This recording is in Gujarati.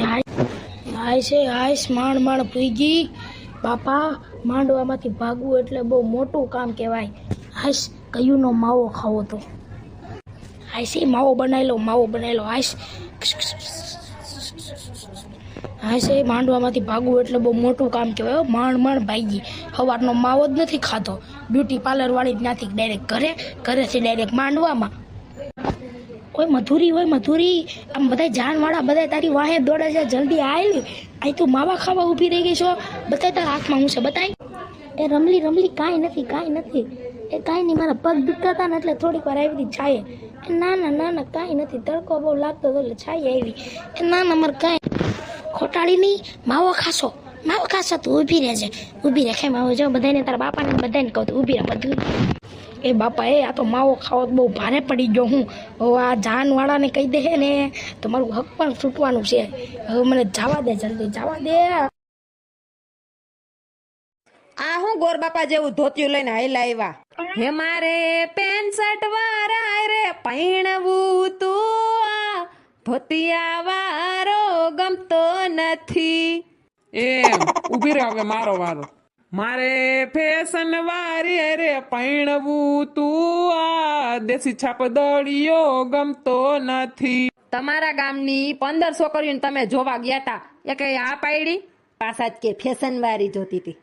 હાય. છે, હાય માંડ માંડ ભૂગી બાપા, માંડવામાંથી ભાગવું એટલે બહુ મોટું કામ કહેવાય. હાશ, કયુંનો માવો ખાવો તો. હાય છે માવો બનાવી માવો બનાવી લો હાશ હાશે માંડવામાંથી ભાગવું એટલે બહુ મોટું કામ કહેવાય. માંડ માંડ ભાગી સવારનો માવો જ નથી ખાતો. બ્યુટી પાર્લર વાળી જ નથી ડાયરેક્ટ ઘરે, ઘરેથી ડાયરેક્ટ માંડવામાં. કોઈ મધુરી હોય, મધુરી, આમ બધા જાનવાળા બધા તારી વાહે દોડે છે, જલ્દી આય. અહીં તું માવા ખાવા ઊભી રહી ગઈ છો. બતાય તારા હાથમાં હું છે, બતાય. એ રમલી રમલી કાંઈ નથી કાંઈ નથી. એ કાંઈ નહીં, મારા પગ દુખતા હતા ને એટલે થોડીક વાર આવી હતી છાયે એ ના ના ના ના, કાંઈ નથી, તડકો બહુ લાગતો હતો એટલે છાય આવી. એ ના ના, મારે કાંઈ ખોટાડી નહીં. માવો ખાશો માવો ખાશો, તું ઊભી રહેજે. ઊભી રહે માવો, જો બધાને તારા બાપાને બધાને કહું તું ઊભી રહે, બધું. એ બાપા એ આ તો માવો ખાવો બહુ ભારે પડી ગયો હું. હવે આ જાનવાળાને કહી દે ને તો મારું હક પણ છૂટવાનું છે. હવે મને જવા દે જલ્દી જવા દે. આ હું ગોર બાપા જેવું ધોતિયું લઈને હાઈલા આવ્યા. હે મારે પેન્ટ વાળા રે પૈણવું તું આ. ધોતિયા વારો ગમતો નથી. એમ ઊભી રહે હવે મારો વારો. મારે ફેશન વારી રે પૈણવું તું આ દેશી છાપ દળિયો ગમતો નથી. તમારા ગામની પંદર છોકરીઓને તમે જોવા ગયા તા. એ કઈ આ પાડી પાછા જ કે ફેશન વારી જોતી હતી.